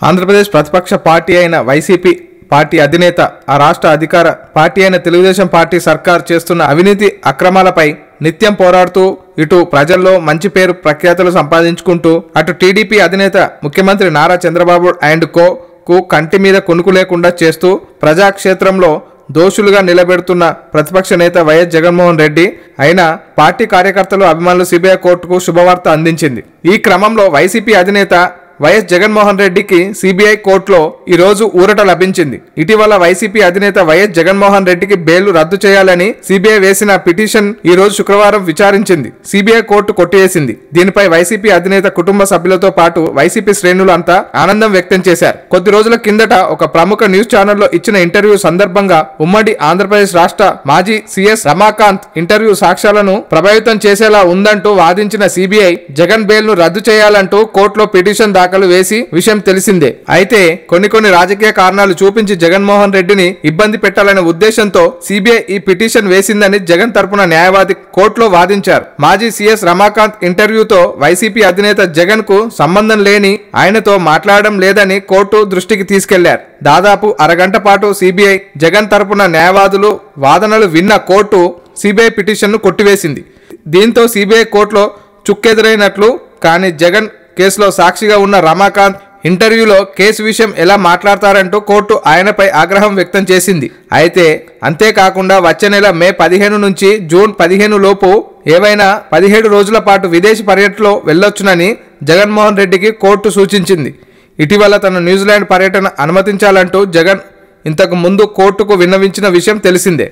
ఆంధ్రప్రదేశ్ ప్రతిపక్ష పార్టీ అయిన YCP party అధినేత ఆ రాష్ట్ర అధికార పార్టీ అయిన తెలుగుదేశం పార్టీ సర్కార్ చేస్తున్న అవినీతి అక్రమాలపై నిత్యం పోరాడుతూ ఇటు ప్రజల్లో మంచి పేరు ప్రఖ్యాతలు సంపాదించుకుంటూ అటు టీడీపీ అధినేత ముఖ్యమంత్రి నారా చంద్రబాబు అండ్ కో కు కంటి మీద కొనుకు లేకుండా చేస్తూ ప్రజాక్షేత్రంలో దోషులుగా నిలబెడుతున్న ప్రతిపక్ష నేత వైఎస్ జగన్మోహన్ రెడ్డి అయినా పార్టీ కార్యకర్తలు అభిమానులు సిబిఐ కోర్టుకు శుభవార్త అందించింది. ఈ క్రమంలో వైసీపీ అధినేత వైఎస్ జగన్మోహన్ రెడ్డికి సిబిఐ కోర్టులో ఈ రోజు ఊరట లభించింది. ఇటీవల వైసీపీ అధినేత వైఎస్ జగన్మోహన్ రెడ్డికి బెయిల్ రద్దు చేయాలని సిబిఐ వేసిన పిటిషన్ ఈ రోజు శుక్రవారం విచారించింది. సిబిఐ కోర్టు కొట్టివేసింది. దీనిపై వైసీపీ అధినేత కుటుంబ సభ్యులతో పాటు వైసీపీ శ్రేణులు అంతా ఆనందం వ్యక్తం చేశారు. కొద్ది రోజుల కిందట ఒక ప్రముఖ న్యూస్ ఛానల్లో ఇచ్చిన ఇంటర్వ్యూ సందర్భంగా ఉమ్మడి ఆంధ్రప్రదేశ్ రాష్ట్ర మాజీ సీఎస్ రమాకాంత్ ఇంటర్వ్యూ సాక్ష్యాలను ప్రభావితం చేసేలా ఉందంటూ వాదించిన సిబిఐ జగన్ బెయిల్ను రద్దు చేయాలంటూ కోర్టులో పిటిషన్ శాఖలు వేసి విషయం తెలిసిందే. అయితే కొన్ని కొన్ని రాజకీయ కారణాలు చూపించి జగన్మోహన్ రెడ్డిని ఇబ్బంది పెట్టాలనే ఉద్దేశంతో సిబిఐ ఈ పిటిషన్ వేసిందని జగన్ తరపున న్యాయవాది కోర్టులో వాదించారు. మాజీ సీఎస్ రమాకాంత్ ఇంటర్వ్యూతో వైసీపీ అధినేత జగన్కు సంబంధం లేని ఆయనతో మాట్లాడడం లేదని కోర్టు దృష్టికి తీసుకెళ్ళారు. దాదాపు అరగంట పాటు సిబిఐ జగన్ తరపున న్యాయవాదులు వాదనలు విన్న కోర్టు సిబిఐ పిటిషన్ను కొట్టివేసింది. దీంతో సిబిఐ కోర్టులో చుక్కెదురైనట్లు కానీ జగన్ కేసులో సాక్షిగా ఉన్న రమాకాంత్ ఇంటర్వ్యూలో కేసు విషయం ఎలా మాట్లాడతారంటూ కోర్టు ఆయనపై ఆగ్రహం వ్యక్తం చేసింది. అయితే అంతేకాకుండా వచ్చే నెల మే పదిహేను నుంచి జూన్ పదిహేను లోపు ఏవైనా పదిహేడు రోజుల పాటు విదేశీ పర్యటనలో వెళ్ళొచ్చునని జగన్మోహన్ రెడ్డికి కోర్టు సూచించింది. ఇటీవల తన న్యూజిలాండ్ పర్యటన అనుమతించాలంటూ జగన్ ఇంతకు ముందు కోర్టుకు విన్నవించిన విషయం తెలిసిందే.